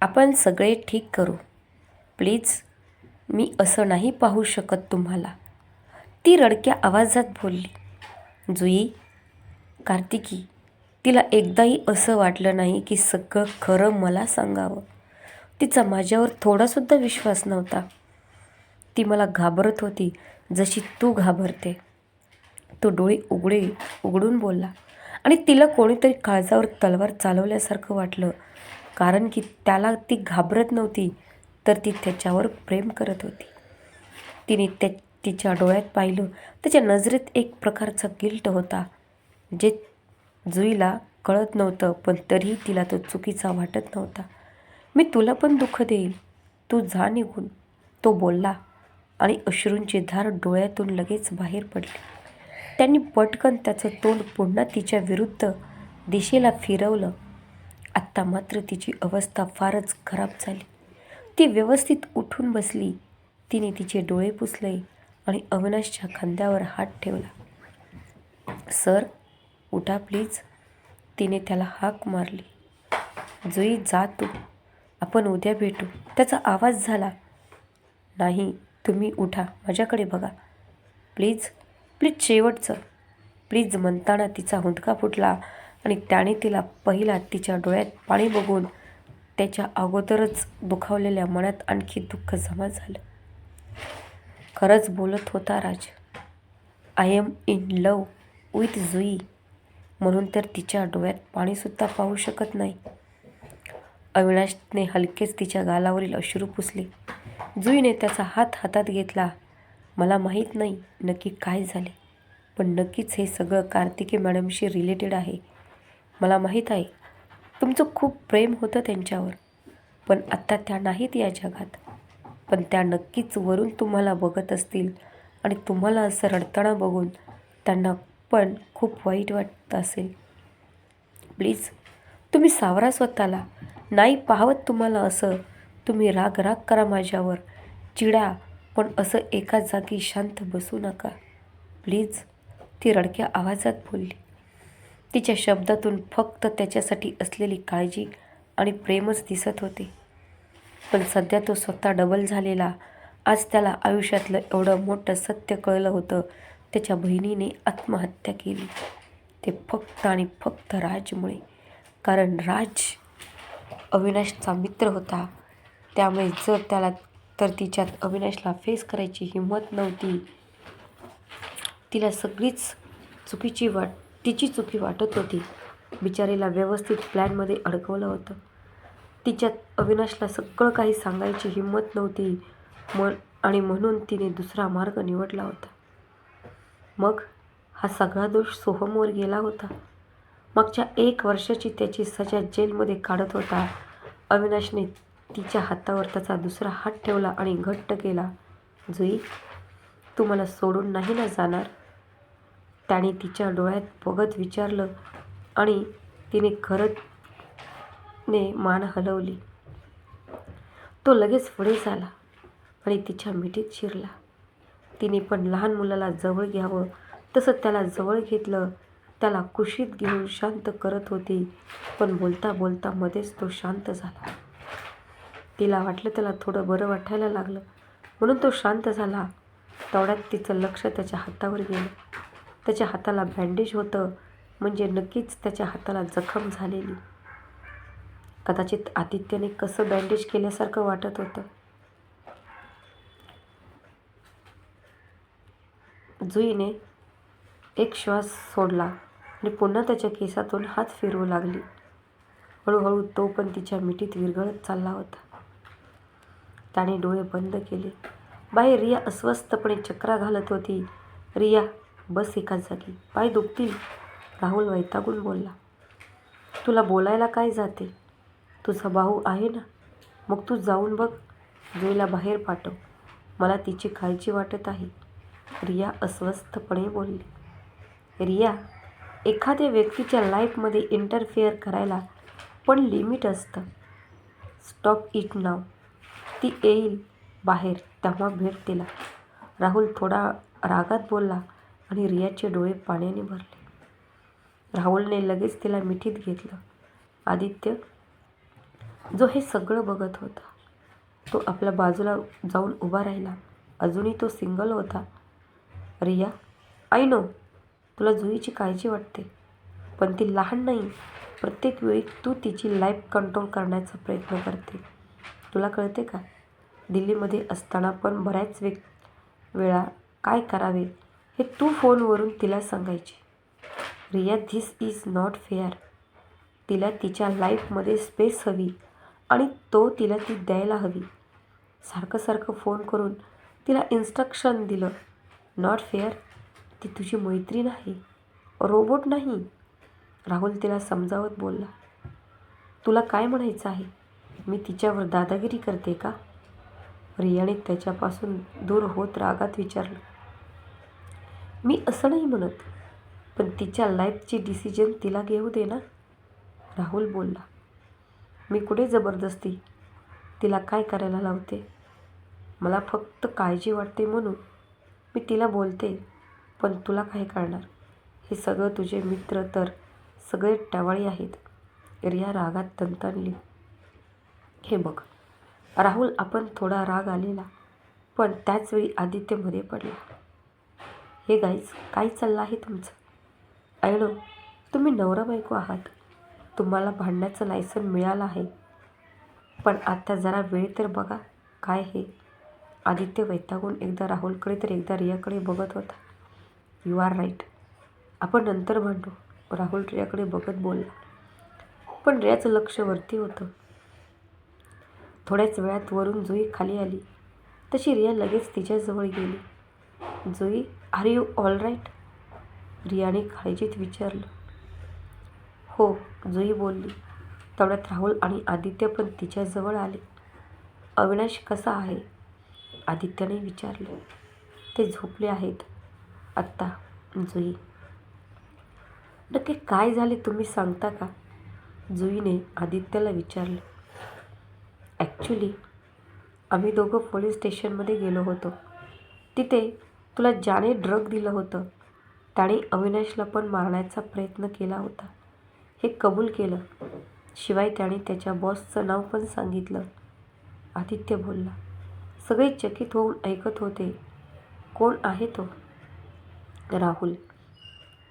आपण सगळे ठीक करू. प्लीज मी असं नाही पाहू शकत तुम्हाला. ती रडक्या आवाजात बोलली जुई कार्तिकी तिला एकदाही असं वाटलं नाही की सगळं खरं मला सांगावं. तिचा माझ्यावर थोडासुद्धा विश्वास नव्हता. ती मला घाबरत होती जशी तू घाबरते. तो डोळे उघडे उघडून बोलला. आणि तिला कोणीतरी काळजावर तलवार चालवल्यासारखं वाटलं. कारण की त्याला ती घाबरत नव्हती तर ती त्याच्यावर प्रेम करत होती. तिने त्या तिच्या डोळ्यात पाहिलं त्याच्या नजरेत एक प्रकारचा गिल्ट होता जे जुईला कळत नव्हतं पण तरीही तिला तो चुकीचा वाटत नव्हता. मी तुला पण दुःख देईल. तू जा निघून. तो बोलला आणि अश्रूंची धार डोळ्यातून लगेच बाहेर पडली. त्यांनी पटकन त्याचं तोंड पुन्हा तिच्या विरुद्ध दिशेला फिरवलं. आत्ता मात्र तिची अवस्था फारच खराब झाली. ती व्यवस्थित उठून बसली. तिने तिचे डोळे पुसले आणि अविनाशच्या खांद्यावर हात ठेवला. सर उठा प्लीज. तिने त्याला हाक मारली. जुई जा तू. आपण उद्या भेटू. त्याचा आवाज झाला. नाही तुम्ही उठा. माझ्याकडे बघा. प्लीज. प्लीज शेवटचं. प्लीज म्हणताना तिचा हुंदका फुटला. आणि त्याने तिला पहिला तिच्या डोळ्यात पाणी बघून त्याच्या अगोदरच दुखावलेल्या मनात आणखी दुःख जमा झालं. खरंच बोलत होता Raj I am in love with Jui म्हणून तर तिच्या डोळ्यात पाणीसुद्धा पाहू शकत नाही. अविनाशने हलकेच तिच्या गालावरील अश्रू पुसले. जुईने त्याचा हात हातात घेतला. मला माहीत नाही नक्की काय झाले पण नक्कीच हे सगळं कार्तिकी मॅडमशी रिलेटेड आहे. मला माहीत आहे. तुमचं खूप प्रेम होतं त्यांच्यावर. पण आत्ता त्या नाहीत या जगात. पण त्या नक्कीच वरून तुम्हाला बघत असतील आणि तुम्हाला असं रडताना बघून त्यांना पण खूप वाईट वाटत असेल. प्लीज तुम्ही सावरा स्वतःला. नाही पाहवत तुम्हाला असं. तुम्ही राग राग करा माझ्यावर. चिडा पण असं एका जागी शांत बसू नका. प्लीज ती रडक्या आवाजात बोलली. तिच्या शब्दातून फक्त त्याच्यासाठी असलेली काळजी आणि प्रेमच दिसत होते. पण सध्या तो स्वतः डबल झालेला. आज त्याला आयुष्यातलं एवढं मोठं सत्य कळलं होतं. त्याच्या बहिणीने आत्महत्या केली. ते फक्त आणि फक्त राजमुळे. कारण राज अविनाशचा मित्र होता. त्यामुळे जर त्याला तर तिच्यात अविनाशला फेस करायची हिंमत नव्हती. तिला सगळीच चुकीची वाट तिची चुकी वाटत होती. बिचारीला व्यवस्थित प्लॅनमध्ये अडकवलं होतं. तिच्यात अविनाशला सगळं काही सांगायची हिंमत नव्हती म आणि म्हणून तिने दुसरा मार्ग निवडला होता. मग हा सगळा दोष सोहमवर गेला होता. मागच्या एक वर्षाची त्याची सजा जेलमध्ये काढत होता. अविनाशने तिच्या हातावर त्याचा दुसरा हात ठेवला आणि घट्ट केला जुई तू मला सोडून नाही ना जाणार? त्याने तिच्या डोळ्यात बघत विचारलं आणि तिने खरंचने मान हलवली. तो लगेच पुढे झाला आणि तिच्या मिठीत शिरला. तिने पण लहान मुलाला जवळ घ्यावं तसं त्याला जवळ घेतलं. त्याला कुशीत घेऊन शांत करत होती पण बोलता बोलता मध्येच तो शांत झाला. तिला वाटलं त्याला थोडं बरं वाटायला लागलं. म्हणून तो शांत झाला. तेवढ्यात तिचं लक्ष त्याच्या हातावर गेलं. त्याच्या हाताला बँडेज होतं. म्हणजे नक्कीच त्याच्या हाताला जखम झालेली. कदाचित आदित्यने कसं बँडेज केल्यासारखं वाटत होतं. जुईने एक श्वास सोडला आणि पुन्हा त्याच्या केसातून हात फिरवू लागली. हळूहळू तो पण तिच्या मिठीत विरघळत चालला होता. त्याने डोळे बंद केले. बाहेर रिया अस्वस्थपणे चक्रा घालत होती. रिया बस एका जागी पाय दुखतील. राहुल वैतागून बोलला. तुला बोलायला काय जाते? तुझा भाऊ आहे ना? मग तू जाऊन बघ. जुईला बाहेर पाठव. मला तिची काळजी वाटत आहे. रिया अस्वस्थपणे बोलली. रिया एखाद्या व्यक्तीच्या लाईफमध्ये इंटरफेअर करायला पण लिमिट असतं. Stop it now. ती येईल बाहेर तेव्हा भेट तिला. राहुल थोडा रागात बोलला. आणि रियाचे डोळे पाण्याने भरले. राहुलने लगेच तिला मिठीत घेतलं. आदित्य जो हे सगळं बघत होता तो आपल्या बाजूला जाऊन उभा राहिला. अजूनही तो सिंगल होता. रिया आय नो तुला जुईची काळजी वाटते पण ती लहान नाही. प्रत्येक वेळी तू तिची लाईफ कंट्रोल करण्याचा प्रयत्न करते. तुला कळते का? दिल्लीमध्ये असताना पण बऱ्याच वे वेळा काय करावे? हे तू फोनवरून तिला सांगायची. Riya this is not fair तिला तिच्या लाईफमध्ये स्पेस हवी आणि तो तिला ती द्यायला हवी. सारखं सारखं फोन करून तिला इन्स्ट्रक्शन दिलं. नॉट फेअर ती तुझी मैत्रीण आहे रोबोट नाही? राहुल तिला समजावत बोलला. तुला काय म्हणायचं आहे? मी तिच्यावर दादागिरी करते का? रियाने त्याच्यापासून दूर होत रागात विचारलं. मी असं नाही म्हणत पण तिच्या लाईफची डिसिजन तिला घेऊ दे ना. राहुल बोलला. मी कुठे जबरदस्ती? तिला काय करायला लावते? मला फक्त काळजी वाटते म्हणून मी तिला बोलते पण तुला काय करणार हे सगळं तुझे मित्र तर सगळे टवाळी आहेत. रिया रागात तंतनली हे बघ राहुल आपण थोडा राग आलेला पण त्याचवेळी आदित्यमध्ये पडला. हे गाईज काय चाललं आहे तुमचं? ऐनो तुम्ही नवरा बायको आहात. तुम्हाला भांडण्याचं लायसन मिळालं आहे. पण आत्ता जरा वेळ तर बघा काय हे? आदित्य वैतागून एकदा राहुलकडे तर एकदा रियाकडे बघत होता. यू आर राईट आपण नंतर भांडू राहुल रियाकडे बघत बोलला. पण रियाचं लक्ष वरती होतं. थोड्याच वेळात वरून जुई खाली आली. तशी रिया लगेच तिच्याजवळ गेली. Jui are you all right रियाने काळजीत विचारलं. हो जुई बोलली. तेवढ्यात राहुल आणि आदित्य पण तिच्याजवळ आले. अविनाश कसा आहे? आदित्यने विचारले. ते झोपले आहेत आत्ता जुई नक्की काय झाले तुम्ही सांगता का? जुईने आदित्यला विचारलं. ॲक्च्युली आम्ही दोघं पोलीस स्टेशनमध्ये गेलो होतो. तिथे तुला ज्याने ड्रग दिलं होतं त्याने अविनाशला पण मारण्याचा प्रयत्न केला होता. हे कबूल केलं. शिवाय त्याने त्याच्या बॉसचं नाव पण सांगितलं. आदित्य बोलला सगळे चकित होऊन ऐकत होते. कोण आहे तो? राहुल.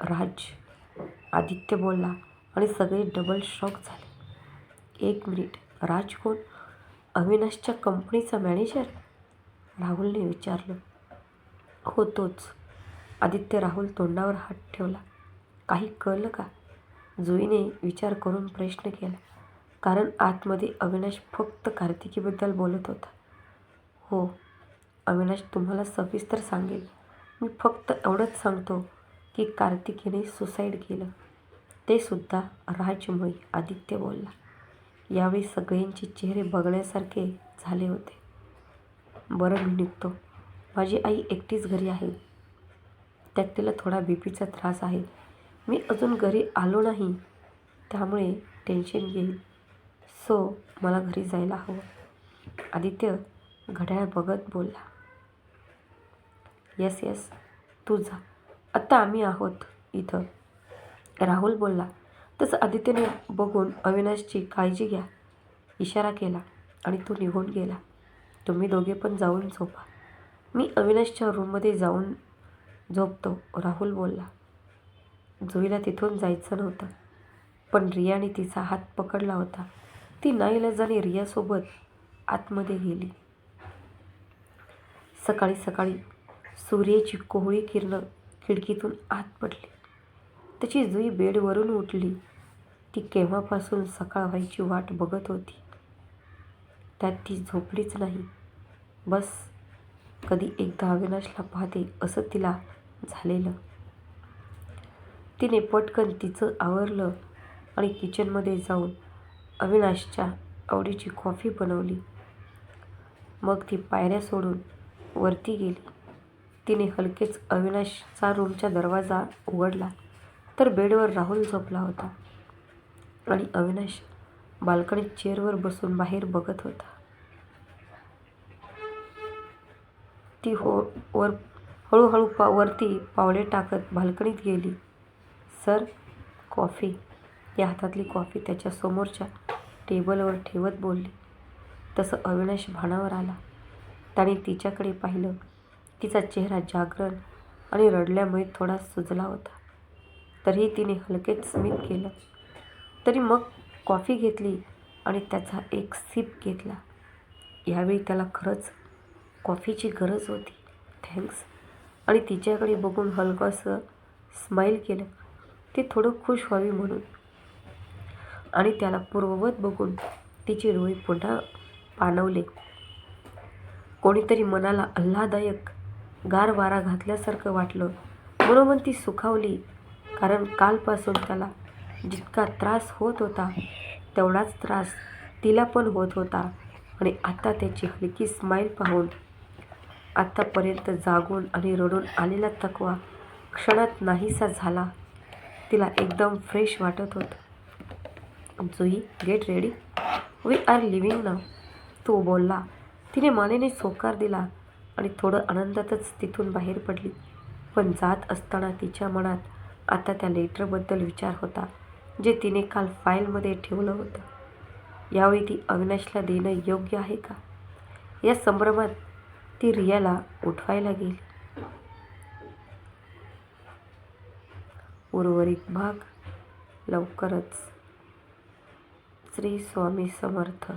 राज. आदित्य बोलला आणि सगळे डबल शॉक झाले. एक मिनिट राज कोण? अविनाशच्या कंपनीचा मॅनेजर राहुलने विचारलं. होतोच. आदित्य राहुल तोंडावर हात ठेवला. काही कळलं का? जुईने विचार करून प्रश्न केला. कारण आतमध्ये अविनाश फक्त कार्तिकीबद्दल बोलत होता. हो अविनाश तुम्हाला सविस्तर सांगेल. मी फक्त एवढंच सांगतो की कार्तिकीने सुसाईड केलं. ते सुद्धा राजमय आदित्य बोलला. यावेळी सगळ्यांचे चेहरे बघण्यासारखे झाले होते. बरं मी निघतो. माझी आई एकटीच घरी आहे. त्यात तिला थोडा बी पीचा त्रास आहे. मी अजून घरी आलो नाही. त्यामुळे टेन्शन येईल सो मला घरी जायला हवं. आदित्य घड्याळ बघत बोलला. येस येस तू जा. आत्ता आम्ही आहोत इथं. राहुल बोलला. तसं आदित्यने बघून अविनाशची काळजी घ्या. इशारा केला आणि तो निघून गेला. तुम्ही दोघे पण जाऊन झोपा. मी अविनाशच्या रूममध्ये जाऊन झोपतो. राहुल बोलला जुईला तिथून जायचं नव्हतं पण रियाने तिचा हात पकडला होता. ती नाईलाजाने रियासोबत आतमध्ये गेली. सकाळी सकाळी सूर्याची कोहळी किरणं खिडकीतून आत पडली. त्याची जुई बेडवरून उठली. ती केव्हापासून सकाळ व्हायची वाट बघत होती. त्यात ती झोपलीच नाही. बस कधी एकदा अविनाशला पाहते असं तिला झालेलं. तिने पटकन तिचं आवरलं आणि किचनमध्ये जाऊन अविनाशच्या आवडीची कॉफी बनवली. मग ती पायऱ्या सोडून वरती गेली. तिने हलकेच अविनाशचा रूमचा दरवाजा उघडला तर बेडवर राहुल झोपला होता आणि अविनाश बाल्कनीत चेअरवर बसून बाहेर बघत होता. ती हो वर हळूहळू पा वरती पावले टाकत बाल्कनीत गेली. Sir coffee. या हातातली कॉफी त्याच्या समोरच्या टेबलवर ठेवत बोलली. तसं अविनाश भानावर आला. त्याने तिच्याकडे पाहिलं. तिचा चेहरा जागरण आणि रडल्यामुळे थोडा सुजला होता. तरीही तिने हलकेच स्मित केलं. तरी मग कॉफी घेतली आणि त्याचा एक सिप घेतला. यावेळी त्याला खरंच कॉफीची गरज होती. थँक्स आणि तिच्याकडे बघून हलकंसं स्माईल केलं. ती थोडं खुश व्हावी म्हणून. आणि त्याला पूर्ववत बघून तिचे डोळे पुन्हा पाणवले. कोणीतरी मनाला आल्हादायक गार वारा घातल्यासारखं वाटलं. म्हणून ती सुखावली कारण कालपासून त्याला जितका त्रास होत होता तेवढाच त्रास तिला पण होत होता. आणि आता त्याची हलकी स्माईल पाहून आत्तापर्यंत जागून आणि रडून आलेला थकवा क्षणात नाहीसा झाला. तिला एकदम फ्रेश वाटत होतं. Jui get ready we are leaving ना तो बोलला. तिने मानेने सोकार दिला आणि थोडं आनंदातच तिथून बाहेर पडली. पण जात असताना तिच्या मनात आता त्या लेटरबद्दल विचार होता जे तिने काल फाईलमध्ये ठेवलं होतं. यावेळी ती अविनाशला देणं योग्य आहे का? या संभ्रमात ती रियाला उठवायला गेली. उर्वरित भाग लवकरच श्री स्वामी समर्थ.